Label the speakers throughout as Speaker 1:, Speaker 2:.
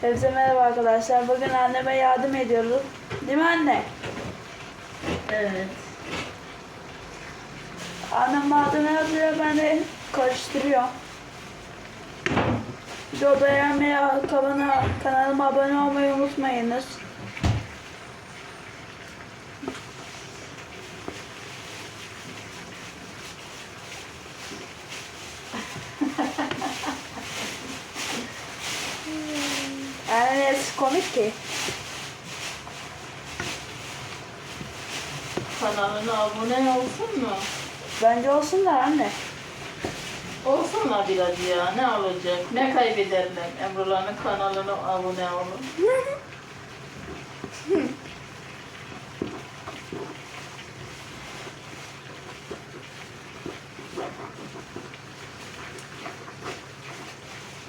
Speaker 1: Hepsi merhaba arkadaşlar. Bugün anneme yardım ediyoruz. Değil mi anne?
Speaker 2: Evet.
Speaker 1: Annem malzeme yazıyor, ben de karıştırıyorum. Video beğenmeyi, kanalıma abone olmayı unutmayınız. Yani nesi komik ki?
Speaker 2: Kanalına abone olsun mu?
Speaker 1: Bence olsunlar anne.
Speaker 2: Olsunlar biraz ya. Ne olacak? Ne kaybederler? Emrullah'ın kanalına abone olun.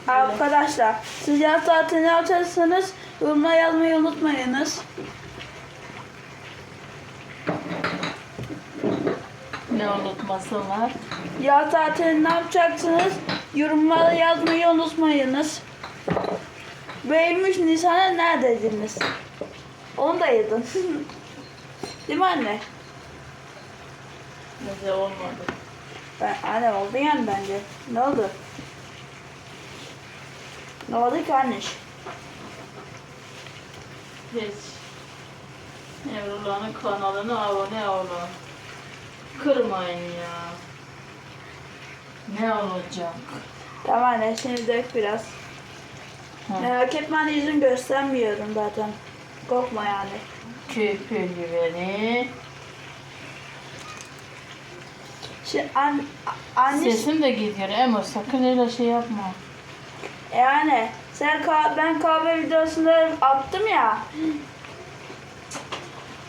Speaker 1: Arkadaşlar siz yaz tatilini yaparsanız yorumlara yazmayı unutmayınız.
Speaker 2: Ne unutmasınlar?
Speaker 1: Yaz tatilini ne yapacaksınız? Yorumlara yazmayı unutmayınız. Bu 23 Nisan'a neredeydiniz? Onu da yedin. Değil mi anne?
Speaker 2: Neyse olmadı.
Speaker 1: Ben, anne oldu yani bence. Ne oldu? Ne oldu ki anne?
Speaker 2: Hiç. Emrullah'ın kanalına abone olun. Kırmayın ya. Ne olacak?
Speaker 1: Tamam anne şimdi dök biraz.
Speaker 2: Ha.
Speaker 1: Merak etme anne yüzün göstermiyorum zaten. Korkma yani.
Speaker 2: Köpüğü beni.
Speaker 1: Şimdi an, anne
Speaker 2: Sesim de gidiyor Emre sakın öyle şey yapma.
Speaker 1: Yani sen ben kahve videosunda attım ya.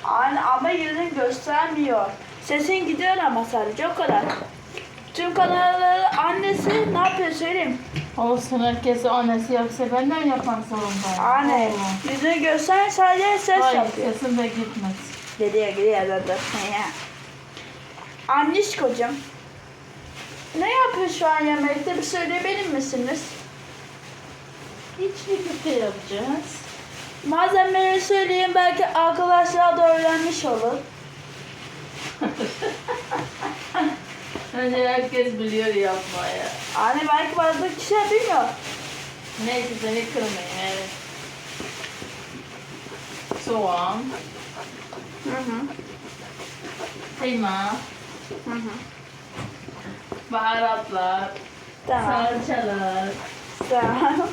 Speaker 1: Anne ama yüzün göstermiyor. Sesin gidiyor ama sadece o kadar. Tüm kanalları annesi ne yapıyor söyleyeyim.
Speaker 2: Olsun herkes annesi yapsa ben de mi yapmak zorundayım?
Speaker 1: Anne
Speaker 2: Allah.
Speaker 1: yüzünü göster sadece ses
Speaker 2: Hayır
Speaker 1: yapıyor.
Speaker 2: sesim de gitmez.
Speaker 1: Geliyor da da ya. Anniş kocam. Ne yapıyor şu an yemekte bir söyleyebilir misiniz?
Speaker 2: İçli köfte yapacağız.
Speaker 1: Malzemeleri söyleyeyim belki arkadaşlar da öğrenmiş olur.
Speaker 2: Önce herkes biliyor yapmaya.
Speaker 1: Anne belki bazı kişiler bilmiyor.
Speaker 2: Neyse seni kırmayın evet. Soğan,
Speaker 1: Hı hı.
Speaker 2: kıyma,
Speaker 1: Hı hı.
Speaker 2: baharatlar,
Speaker 1: Tamam.
Speaker 2: salçalar.
Speaker 1: Tamam.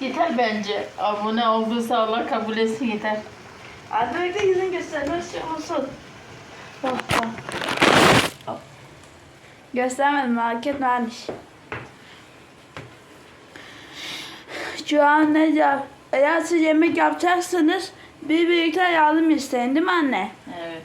Speaker 2: Yeter bence. Abone olduysa Allah kabul etsin yeter.
Speaker 1: Hadi bekle yüzün göstermez şey olsun. Bak bak. Hop. Göstermedim merak etme anniş. Şu an ne yap? Eğer siz yemek yapacaksanız bir birlikte yardım isteyin değil mi anne?
Speaker 2: Evet.